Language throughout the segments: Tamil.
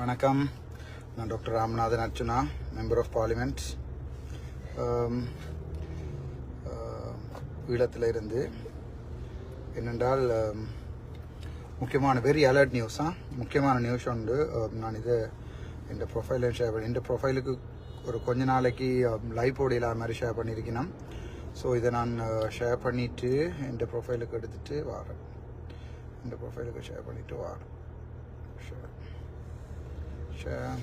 வணக்கம். நான் doctor Ramanathan Archuna member of parliament ஈழத்தில் இருந்து என்னென்றால் முக்கியமான வெரி அலர்ட் நியூஸா முக்கியமான நியூஸ் உண்டு. நான் இது இந்த ப்ரொஃபைல ஷேர் பண்ணி இந்த ப்ரொஃபைலுக்கு ஒரு கொஞ்ச நாளைக்கு லைவ் போட இல்லாத மாதிரி ஷேர் பண்ணியிருக்கணும். ஸோ இதை நான் ஷேர் பண்ணிவிட்டு இந்த ப்ரொஃபைலுக்கு எடுத்துகிட்டு வரேன். இந்த ப்ரொஃபைலுக்கு ஷேர் பண்ணிவிட்டு வரேன். ஷேர் ஷேர்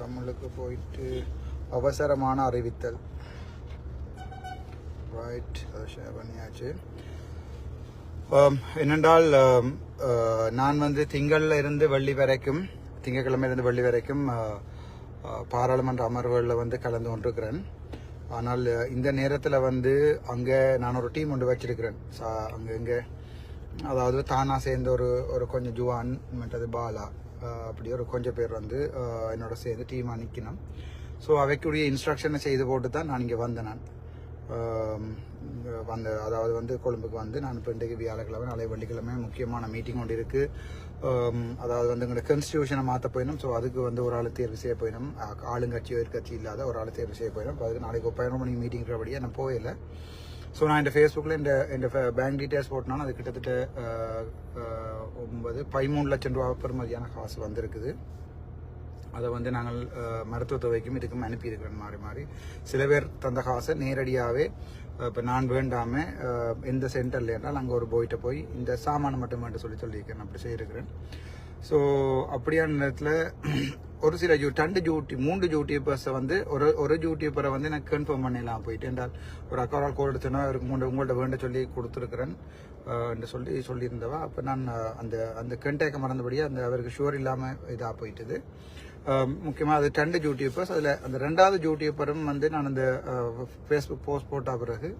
தமிழுக்கு போயிட்டு அவசரமான அறிவித்தல். ரைட் அதை ஷேர் பண்ணியாச்சு. என்னென்றால் நான் வந்து திங்கள்ல இருந்து வெள்ளி வரைக்கும் திங்கக்கிழமையிலிருந்து இருந்து வெள்ளி வரைக்கும் பாராளுமன்ற அமர்வுகளில் வந்து கலந்து கொண்டிருக்கிறேன். ஆனால் eh, இந்த நேரத்தில் வந்து அங்கே நான் ஒரு டீம் ஒன்று வச்சிருக்கிறேன். சா அங்கே இங்கே. அதாவது தானாக சேர்ந்த ஒரு ஒரு கொஞ்சம் ஜுவான் மற்றது பாலா அப்படி ஒரு கொஞ்சம் பேர் வந்து என்னோட சேர்ந்து டீமாக நிற்கணும் ஸோ அவைக்குரிய இன்ஸ்ட்ரக்ஷனை செய்து போட்டு தான் நான் இங்கே வந்தேன் நான். வந்த அதாவது வந்து கொழும்புக்கு வந்து நான் இப்போ இன்றைக்கு வியாழக்கிழமை நாளை வெள்ளிக்கிழமை முக்கியமான மீட்டிங் ஒன்று இருக்குது Um, அதாவது வந்து எங்களோட கன்ஸ்டியூஷனை மாற்ற போயிடும் ஸோ அதுக்கு வந்து ஒரு ஆள் தேர்வு செய்ய போயிடும் ஆளுங்கட்சியோ எதிர்கட்சி இல்லாத ஒரு ஆள் தேர்வு செய்ய போயிடும் அதுக்கு நாளைக்கு ஒரு பதினொரு மணிக்கு மீட்டிங் இருக்கிறபடியே நான் போயில ஸோ நான் இந்த ஃபேஸ்புக்கில் இந்த இந்த பேங்க் டீட்டெயில்ஸ் போட்டனால அது கிட்டத்தட்ட ஒன்பது பதிமூணு லட்சம் ரூபா பெறுமதியான காசு வந்திருக்குது. அதை வந்து நாங்கள் அஹ், மருத்துவ துறைக்கும் இதுக்கும் அனுப்பியிருக்கிறோம் மாறி மாறி. சில பேர் தந்த காசை நேரடியாகவே இப்போ நான் வேண்டாமல் எந்த சென்டரில் இருந்தால் அங்கே ஒரு போயிட்ட போய் இந்த சாமானை மட்டும் வேண்ட சொல்லி சொல்லியிருக்கேன் அப்படி செய்யிருக்கிறேன் ஸோ அப்படியான நேரத்தில் ஒரு சில ஜூ ரெண்டு ஜூட்டி மூன்று யூடியூபர்ஸை வந்து ஒரு ஒரு யூடியூபரை வந்து எனக்கு கன்ஃபார்ம் பண்ணிடலாம் போயிட்டு என்றால் ஒரு அக்கௌண்ட் கோல் எடுத்தோன்னா அவருக்கு மூணு உங்கள்கிட்ட வேண்ட சொல்லி கொடுத்துருக்குறேன் என்று சொல்லி சொல்லியிருந்தவா அப்போ நான் அந்த அந்த கண்டேக்க மறந்தபடியே அந்த அவருக்கு ஷுவர் இல்லாமல் இதாக போயிட்டுது. முக்கியமாக அது ரெண்டு யூடியூபர்ஸ் அதில் அந்த ரெண்டாவது யூடியூபரும் வந்து நான் அந்த ஃபேஸ்புக் போஸ்ட் போட்ட பிறகு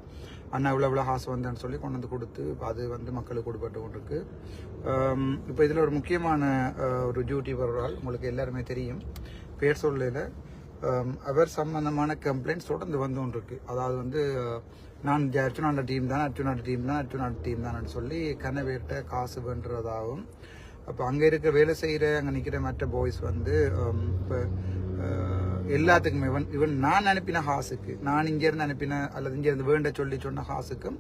அண்ணா இவ்வளோ இவ்வளோ காசு வந்தேன்னு சொல்லி கொண்டு வந்து கொடுத்து அது வந்து மக்களுக்கு கொடுப்பட்டு கொண்டிருக்கு. இப்போ இதில் ஒரு முக்கியமான ஒரு யூடியூபர் ஒரு ஆள் உங்களுக்கு எல்லாருமே தெரியும். பேர் சொல்லல. அவர் சம்பந்தமான கம்ப்ளைண்ட்ஸ் தொடர்ந்து வந்து கொண்டிருக்கு. அதாவது வந்து நான் ஜ- அர்ச்சுனாண்ட டீம் தான் அர்ச்சுனாண்ட டீம் தான் அர்ச்சுனாண்ட டீம் தான் சொல்லி கனவேட்ட காசு பண்ணுறதாகவும் அப்போ அங்கே இருக்க வேலை செய்கிற அங்கே நிற்கிற மற்ற பாய்ஸ் வந்து um, இப்போ uh, எல்லாத்துக்குமே இவன் இவன் நான் அனுப்பின ஹாஸுக்கு நான் இங்கேருந்து அனுப்பின அல்லது இங்கேருந்து வேண்ட சொல்லி சொன்ன ஹாஸுக்கும்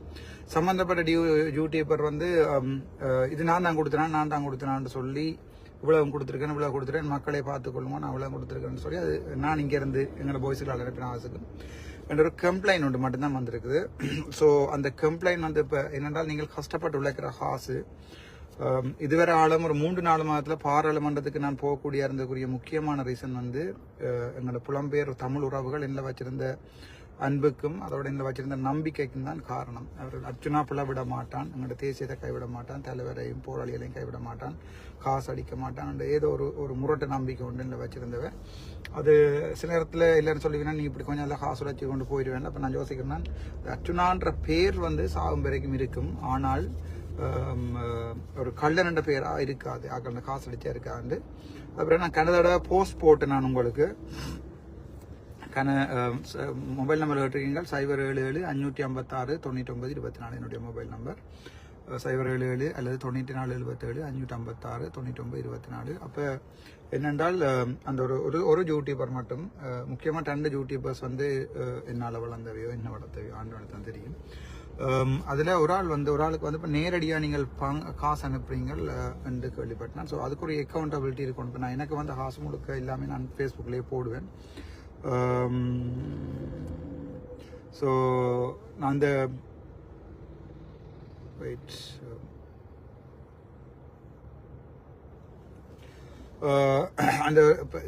சம்மந்தப்பட்ட டியூ யூடியூபர் வந்து um, uh, இது நான் தான் கொடுத்தேன் நான் தான் கொடுத்தேனான்னு சொல்லி இவ்வளவு கொடுத்துருக்கேன் இவ்வளவு கொடுத்துருக்கேன் மக்களை பார்த்துக்கொள்ளுங்க நான் இவ்வளவு கொடுத்துருக்கேன்னு சொல்லி அது நான் இங்கேருந்து எங்களோட பாய்ஸுக்கு அனுப்பின ஹாஸுக்கும் என்ற ஒரு கம்ப்ளைண்ட் ஒன்று மட்டும்தான் வந்திருக்குது. ஸோ அந்த கம்ப்ளைண்ட் வந்து இப்போ என்னென்றால் நீங்கள் கஷ்டப்பட்டு உழைக்கிற ஹாஸு இதுவரை ஆளும் ஒரு மூன்று நாலு மாதத்தில் பாராளுமன்றத்துக்கு நான் போகக்கூடிய இருந்தக்கூடிய முக்கியமான ரீசன் வந்து எங்களோட புலம்பெயர் தமிழ் உறவுகள் என்ன வச்சிருந்த அன்புக்கும் அதோட இந்த வச்சிருந்த நம்பிக்கைக்கும் தான் காரணம். அவர் அர்ச்சுனா பிள்ளை விட மாட்டான் எங்களோட தேசியத்தை கைவிட மாட்டான் தலைவரையும் போராளிகளையும் கைவிட மாட்டான் காசு அடிக்க மாட்டான் அந்த ஏதோ ஒரு ஒரு முரட்டு நம்பிக்கை ஒன்று இல்லை வச்சிருந்தவன் அது சில நேரத்தில் இல்லைன்னு சொல்லுவீங்கன்னா நீ இப்படி கொஞ்சம் நல்லா காசு வச்சு கொண்டு போயிடுவேன் அப்போ நான் யோசிக்கிறேன்னா அர்ச்சுனான்ற பேர் வந்து சாகும் வரைக்கும் இருக்கும். ஆனால் Um, uh, ஒரு கள்ளன் என்ற இருக்காது. ஆக்கள் காசு அடிச்சா இருக்காது. அப்புறம் நான் கனதோட போஸ்ட் போட்டு நான் உங்களுக்கு. கன um, மொபைல் நம்பர் கேட்டிருக்கீங்க சைபர் ஏழு ஏழு அஞ்சூற்றி ஐம்பத்தாறு தொண்ணூற்றி ஒன்பது இருபத்தி நாலு என்னுடைய மொபைல் நம்பர். சைபர் ஏழு ஏழு அல்லது தொண்ணூற்றி நாலு எழுபத்தேழு அஞ்சூற்றி ஐம்பத்தாறு தொண்ணூற்றி ஒன்பது இருபத்தி நாலு. அப்போ என்னென்றால் um, அந்த ஒரு ஒரு ஒரு யூடியூபர் மட்டும் முக்கியமாக ரெண்டு யூடியூபர்ஸ் வந்து என்னால் வளர்ந்தவையோ என்ன வளர்த்தவையோ ஆண்டு தான் தெரியும். Um, அதில் ஒரு ஆள் வந்து ஒரு ஆளுக்கு வந்து இப்போ நேரடியாக நீங்கள் பங் காசு அனுப்புறீங்கள் என்று கேள்விப்பட்டேன். ஸோ அதுக்கு ஒரு அக்கௌண்டபிலிட்டி இருக்கும். இப்போ நான் எனக்கு வந்து காசு முழுக்க எல்லாமே நான் ஃபேஸ்புக்லேயே போடுவேன். Um, ஸோ நான் அந்த வெயிட் uh, uh, அந்த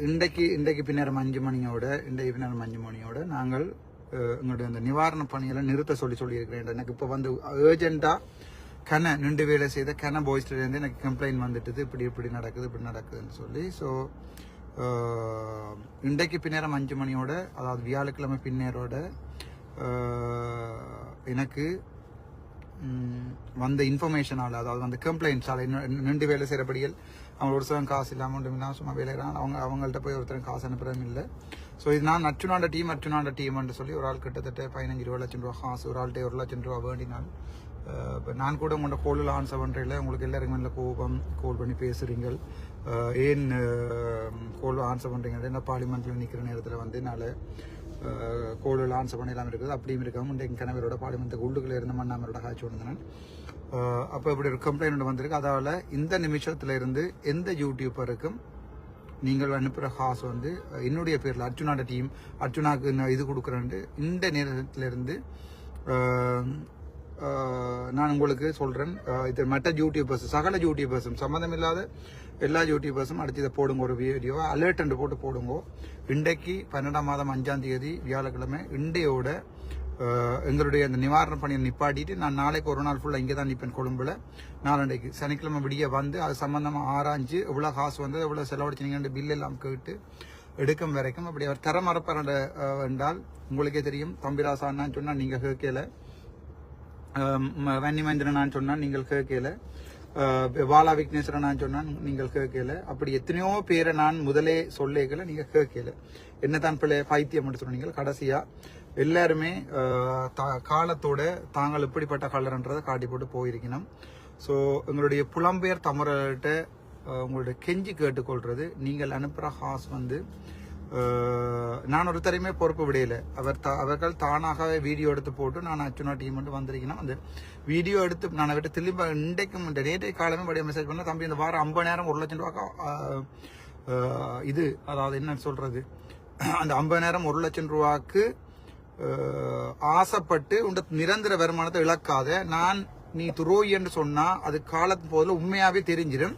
இன்றைக்கு இன்றைக்கு பின்னரம் அஞ்சு மணியோட இன்றைக்கு பின்னரம் அஞ்சு மணியோட நாங்கள் எங்களுடைய அந்த நிவாரண பணியெல்லாம் நிறுத்த சொல்லி சொல்லியிருக்கிறேன் எனக்கு இப்போ வந்து ஏர்ஜெண்டாக கன நின்று வேலை செய்த கன பாய்ஸ்லேருந்து எனக்கு கம்ப்ளைண்ட் வந்துட்டுது. இப்படி இப்படி நடக்குது இப்படி நடக்குதுன்னு சொல்லி. ஸோ இன்றைக்கு பின்னேரம் அஞ்சு மணியோட அதாவது வியாழக்கிழமை பின்னேரோட எனக்கு வந்த இன்ஃபர்மேஷனால் அதாவது அந்த கம்ப்ளைண்ட்ஸால் நின்று வேலை செய்கிறபடிகள் அவங்க ஒரு சிலர் காசு இல்லாமல் ஒன்றும் இல்லாமல் சும்மா வேலை அவங்க அவங்கள்ட்ட போய் ஒருத்தரும் காசு அனுப்புறதும் இல்லை. ஸோ இது நான் அச்சுனாண்ட டீம் அச்சுனாண்ட டீம்னு சொல்லி ஒரு ஆள் கிட்டத்தட்ட பதினஞ்சு இருபது லட்சம் ரூபா காசு ஒரு ஆள்கிட்ட ஒரு லட்சம் ரூபா வேண்டினால் இப்போ நான் கூட உங்களோட கோலில் ஆன்சர் பண்ணுறேன் உங்களுக்கு எல்லாருக்கும் நல்ல கோபம் கோல் பண்ணி பேசுகிறீங்கள் ஏன் கோல் ஆன்சர் பண்ணுறீங்க என்ன பார்லிமெண்ட்டில் நிற்கிற நேரத்தில் வந்து நான் கோலில் ஆன்சர் பண்ணலாம் இருக்குது. அப்படியும் இருக்காம இன்றைக்கு கணவரோட பார்லிமெண்ட்டுக்கு உள்ளுக்குள்ள இருந்த மண்ணாமரோட காட்சி வந்தேன் அப்போ இப்படி ஒரு கம்ப்ளைண்ட் வந்திருக்கு. அதால் இந்த நிமிஷத்துல இருந்து எந்த யூடியூபருக்கும் நீங்கள் அனுப்புகிற காசு வந்து என்னுடைய பேரில் அர்ஜுனாட டீம் அர்ஜுனாக்கு நான் இது கொடுக்குறேன்ட்டு இந்த நேரத்திலிருந்து நான் உங்களுக்கு சொல்கிறேன் இது மற்ற யூடியூபர்ஸ் சகல யூடியூபர்ஸும் சம்மந்தம் இல்லாத எல்லா யூடியூபர்ஸும் அடுத்து இதை போடுங்க ஒரு வீடியோவை அலர்ட் என்று போட்டு போடுங்க. இன்றைக்கு பன்னெண்டாம் மாதம் அஞ்சாம் தேதி வியாழக்கிழமை இண்டையோட எங்களுடைய அந்த நிவாரண பணியை நிப்பாட்டிட்டு நான் நாளைக்கு ஒரு நாள் ஃபுல்லாக இங்கே தான் நிற்பேன் கொழும்புல. நாளண்டைக்கு சனிக்கிழமை விடிய வந்து அது சம்மந்தமாக ஆராய்ஞ்சு எவ்வளோ காசு வந்து எவ்வளோ செலவழிச்சினீங்கன்னு பில் எல்லாம் கேட்டு எடுக்கும் வரைக்கும் அப்படி அவர் தர மறப்பார் என்றால் உங்களுக்கே தெரியும் தம்பிராசான்னு சொன்னால் நீங்கள் கேட்கல. வன்னிமேந்திரனான்னு சொன்னால் நீங்கள் கேட்கல. பாலா நான் சொன்னான் நீங்கள் கேட்கல. அப்படி எத்தனையோ பேரை நான் முதலே சொல்லேக்கல நீங்கள் கேட்கல. என்னதான் பிள்ளை பைத்தியம் என்று சொன்னீங்க கடைசியா. எல்லாருமே தா- காலத்தோட தாங்கள் எப்படிப்பட்ட கலர்ன்றதை காட்டி போட்டு போயிருக்கணும். ஸோ எங்களுடைய புலம்பெயர் தமிழர்கிட்ட உங்களுடைய கெஞ்சி கேட்டுக்கொள்றது நீங்கள் அனுப்புகிற ஹாஸ் வந்து நான் ஒருத்தரையுமே பொறுப்பு விடையில அவர் தா- அவர்கள் தானாகவே வீடியோ எடுத்து போட்டு நான் அச்சுனா டீம் மட்டும் வந்திருக்கேன் அந்த வீடியோ எடுத்து நான் அவர்கிட்ட திரும்ப இன்றைக்கும் இந்த நேற்றைய காலமே படி மெசேஜ் பண்ண தம்பி இந்த வாரம் ஐம்பது நேரம் ஒரு லட்சம் ரூபா இது அதாவது என்ன சொல்றது? அந்த ஐம்பது நேரம் ஒரு லட்சம் ரூபாக்கு ஆசைப்பட்டு உண்ட நிரந்தர வருமானத்தை இழக்காத நான் நீ துரோகி என்று சொன்னா அது காலத்து போதில் உண்மையாவே தெரிஞ்சிடும்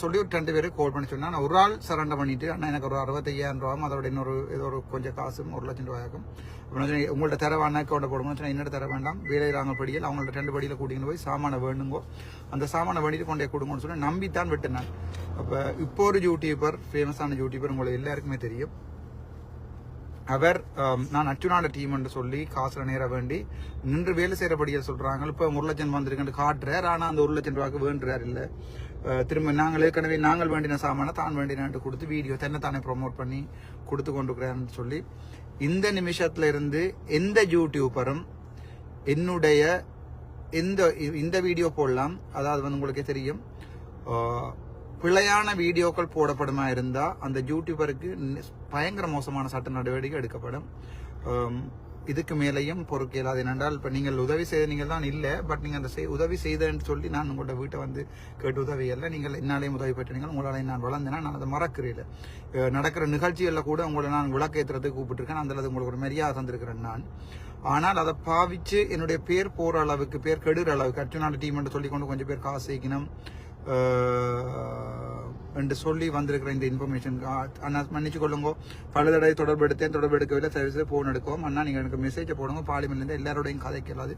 சொல்லி ஒரு ரெண்டு பேரும் கால் பண்ணி சொன்னால் நான் ஒரு ஆள் சரண்டர் பண்ணிட்டு அண்ணா எனக்கு ஒரு அறுபத்தையாயிரம் ரூபாயும் அதோட இன்னொரு ஏதோ ஒரு கொஞ்சம் காசும் ஒரு லட்சம் ரூபாய்க்கும் அப்படின்னு உங்கள்ட்ட தர வேணா அக்கௌண்ட்டை போடுங்க. என்னோட தர வேண்டாம் வேலை ராங்க படியில் அவங்கள்ட்ட ரெண்டு படியில் கூட்டிகிட்டு போய் சாமானை வேணுங்கோ. அந்த சாமானை வேண்டிட்டு கொண்டே கொடுங்கன்னு சொல்லி நம்பித்தான் விட்டேன் அப்போ இப்போ ஒரு யூடியூபர் ஃபேமஸான யூடியூபர் உங்களுக்கு எல்லாருக்குமே தெரியும். அவர் நான் அச்சுனாட டீம் என்று சொல்லி காசுல நேர வேண்டி நின்று வேலை செய்யறபடியா சொல்றாங்க. இப்ப ஒரு லட்சம் வந்திருக்குன்னு காட்டுறார். ஆனா அந்த ஒரு லட்சம் ரூபாய்க்கு வேண்டுறார் இல்ல. திரும்ப நாங்கள் ஏற்கனவே நாங்கள் வேண்டின சாமானை தான் வேண்டினான்ட்டு கொடுத்து வீடியோ தன்னை தானே ப்ரொமோட் பண்ணி கொடுத்து கொண்டிருக்கிறாருன்னு சொல்லி இந்த நிமிஷத்துல இருந்து எந்த யூடியூபரும் என்னுடைய இந்த இந்த வீடியோ போடலாம். அதாவது வந்து உங்களுக்கே தெரியும். பிழையான வீடியோக்கள் போடப்படுமா இருந்தால் அந்த யூடியூபருக்கு பயங்கர மோசமான சட்ட நடவடிக்கை எடுக்கப்படும். இதுக்கு மேலேயும் பொறுக்க இயலாது என்னென்றால் இப்போ நீங்கள் உதவி செய்த நீங்கள் தான் இல்லை பட் நீங்கள் அந்த செய்- உதவி செய்தேன்னு சொல்லி நான் உங்களோட வீட்டை வந்து கேட்டு உதவி இல்லை நீங்கள் என்னாலையும் உதவி பெற்றீங்க உங்களாலையும் நான் வளர்ந்தேன்னா நான் அதை மறக்கிறேன். நடக்கிற நிகழ்ச்சிகளில் கூட உங்களை நான் விளக்கேற்றுறதுக்கு கூப்பிட்டுருக்கேன். அந்த அளவுக்கு உங்களுக்கு ஒரு மரியாதை தந்திருக்கிறேன் நான். ஆனால் அதை பாவிச்சு என்னுடைய பேர் போகிற அளவுக்கு பேர் கெடுற அளவுக்கு அர்ச்சனாடு டீம் என்று சொல்லி கொண்டு கொஞ்சம் பேர் காசு சேர்க்கணும் என்று சொல்லி வந்திருக்கிற இந்த இன்ஃபர்மேஷன் அண்ணா மன்னிச்சு கொள்ளுங்க. பல தடவை தொடர்பு எடுத்தேன் தொடர்பு எடுக்கவில்லை. சர்வீஸ் ஃபோன் எடுக்கவும். அண்ணா நீங்கள் எனக்கு மெசேஜை போடுங்க. பார்லிமெண்ட்லேருந்து எல்லாரோடையும் கதைக்கலாது.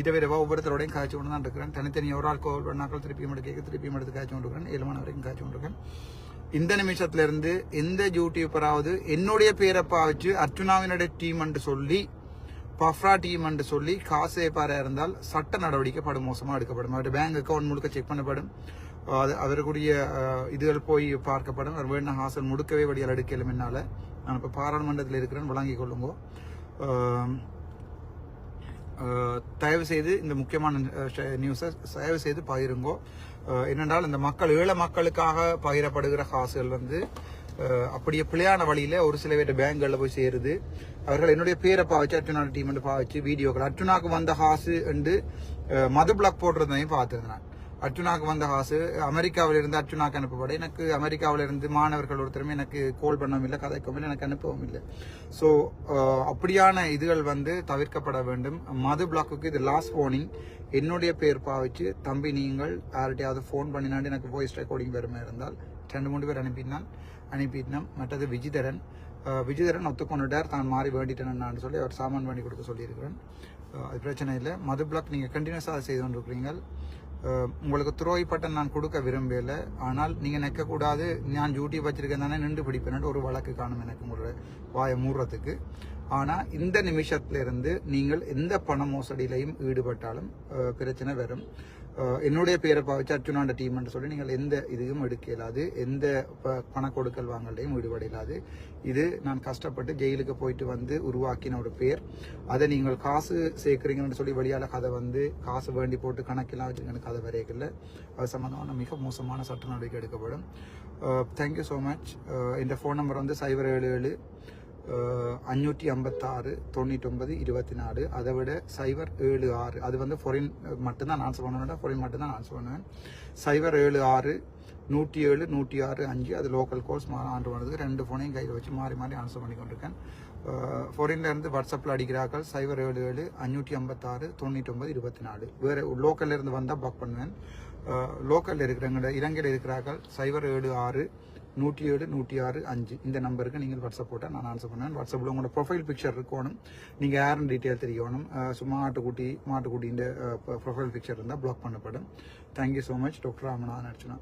இதை விரைவாக ஒவ்வொருத்தரோடையும் காய்ச்சி கொண்டு தான் இருக்கிறேன். தனித்தனி ஒரு ஆள் கோல் பண்ணாக்கள் திருப்பியும் எடுக்க திருப்பியும் எடுத்து காய்ச்சி கொண்டிருக்கிறேன். ஏழு மணி வரைக்கும் காய்ச்சி கொண்டிருக்கேன் இந்த நிமிஷத்துல இருந்து எந்த யூடியூபராவது என்னுடைய பேரை பாவிச்சு அர்ச்சுனாவினுடைய டீம் என்று சொல்லி பஃப்ரா டீம் என்று சொல்லி காசு ஏப்பாரா இருந்தால் சட்ட நடவடிக்கை படும் மோசமாக எடுக்கப்படும். அவருடைய பேங்க் அக்கௌண்ட் முழுக்க செக் பண்ணப்படும். அது அவருக்குரிய இதுகள் போய் பார்க்கப்படும். அவர் வேணா ஹாசன் முடுக்கவே வடியால் எடுக்கலும் என்னால். நான் இப்போ பாராளுமன்றத்தில் இருக்கிறேன் வழங்கிக் கொள்ளுங்கோ. தயவு செய்து இந்த முக்கியமான நியூஸை தயவு செய்து பகிருங்கோ. என்னென்றால் இந்த மக்கள் ஏழை மக்களுக்காக பகிரப்படுகிற காசுகள் வந்து அப்படியே பிள்ளையான வழியில் ஒரு சில பேர் பேங்க்களில் போய் சேருது. அவர்கள் என்னுடைய பேரை பாவச்சு அர்ச்சுனா டீம் பாவச்சு வீடியோக்கள். அர்ச்சுனாக்கு வந்த காசு என்று மது பிளாக் போட்டிருந்ததையும் பார்த்துருந்தேன் அர்ஜுனாக்கு அர்ச்சுனாக்கு வந்த காசு அமெரிக்காவிலிருந்து அர்ச்சுனாக்கு அனுப்பப்பட எனக்கு அமெரிக்காவிலிருந்து மாணவர்கள் ஒருத்தருமே எனக்கு கோல் பண்ணவும் இல்லை கதைக்கவும் இல்லை எனக்கு அனுப்பவும் இல்லை. ஸோ அப்படியான இதுகள் வந்து தவிர்க்கப்பட வேண்டும். மது பிளாக்குக்கு இது லாஸ்ட் ஃபோனிங் என்னுடைய பேர் பாவிச்சு தம்பி நீங்கள் யார்கிட்டயாவது ஃபோன் பண்ணினாண்டு எனக்கு வாய்ஸ் ரெக்கார்டிங் பெருமை இருந்தால் ரெண்டு மூணு பேர் அனுப்பினான் அனுப்பிட்டோம் மற்றது விஜிதரன். அஹ், விஜிதரன் ஒத்துக்கொண்டுட்டார் தான் மாறி வேண்டிட்டேன்னு சொல்லி அவர் சாமான் பண்ணி கொடுக்க சொல்லியிருக்கிறேன். அது பிரச்சனை இல்லை. மது பிளாக் நீங்கள் கண்டினியூஸாக செய்து கொண்டிருக்கிறீங்க உங்களுக்கு துரோய் துரோகிப்பட்டம் நான் கொடுக்க விரும்பல ஆனால் நீங்கள் நிற்கக்கூடாது. நான் டியூட்டி வச்சிருக்கேன் தானே நின்று பிடிப்பேன் ஒரு வழக்கு காணும் எனக்கு உங்களோட வாயை மூடுறதுக்கு. ஆனால் இந்த நிமிஷத்துல இருந்து நீங்கள் எந்த பண மோசடியிலையும் ஈடுபட்டாலும் பிரச்சனை வரும். என்னுடைய பேரை பாவிச்சு அர்ஜுனாண்ட டீம்னு சொல்லி நீங்கள் எந்த இதுவும் எடுக்க இயலாது. எந்த ப- பண கொடுக்கல் வாங்கலையும் ஈடுபட இயலாது. இது நான் கஷ்டப்பட்டு ஜெயிலுக்கு போயிட்டு வந்து உருவாக்கின ஒரு பேர். அதை நீங்கள் காசு சேர்க்குறீங்கன்னு சொல்லி வெளியால கதை வந்து காசு வேண்டி போட்டு கணக்கெல்லாம் வச்சுருக்கேன் கதை வரைக்கல அது சம்மந்தமான மிக மோசமான சட்ட நடவடிக்கை எடுக்கப்படும். தேங்க்யூ ஸோ மச் இந்த ஃபோன் நம்பர் வந்து சைபர் ஏழு ஏழு அஞ்சூற்றி ஐம்பத்தாறு தொண்ணூற்றொம்பது இருபத்தி நாலு அதை விட சைபர் ஏழு ஆறு. அது வந்து ஃபொரின் மட்டும்தான் ஆன்சர் பண்ணுவேன் ஃபொரின் மட்டும்தான் ஆன்சர் பண்ணுவேன் சைபர் ஏழு ஆறு நூற்றி ஏழு நூற்றி ஆறு அஞ்சு அது லோக்கல் கோர்ஸ் ஆண்டு பண்ணுறதுக்கு ரெண்டு ஃபோனையும் கையில் வச்சு மாறி மாறி ஆன்சர் பண்ணி கொண்டிருக்கேன். ஃபொரின்ல இருந்து வாட்ஸ்அப்பில் அடிக்கிறார்கள் சைபர் ஏழு ஏழு அஞ்சூற்றி ஐம்பத்தாறு தொண்ணூற்றொம்பது இருபத்தி நாலு வேறு லோக்கல்லேருந்து வந்தால் பக் பண்ணுவேன். லோக்கலில் இருக்கிறவங்க இலங்கையில் இருக்கிறார்கள் சைபர் ஏழு ஆறு நூற்றி ஏழு நூற்றி ஆறு அஞ்சு. இந்த நம்பருக்கு நீங்கள் வாட்ஸ்அப் போட்டால் நான் ஆன்சர் பண்ணுவேன். வாட்ஸ்அப்பில் உங்களோட ப்ரொஃபைல் பிக்சர் இருக்கணும். நீங்கள் யாருன்னு டீட்டெயில் தெரியணும். சும்மா மாட்டுக்குட்டி மாட்டுக்குட்டின்ற ப்ரொஃபைல் பிக்சர் இருந்தால் பிளாக் பண்ணப்படும். Thank you so much doctor Ramanathan Archana.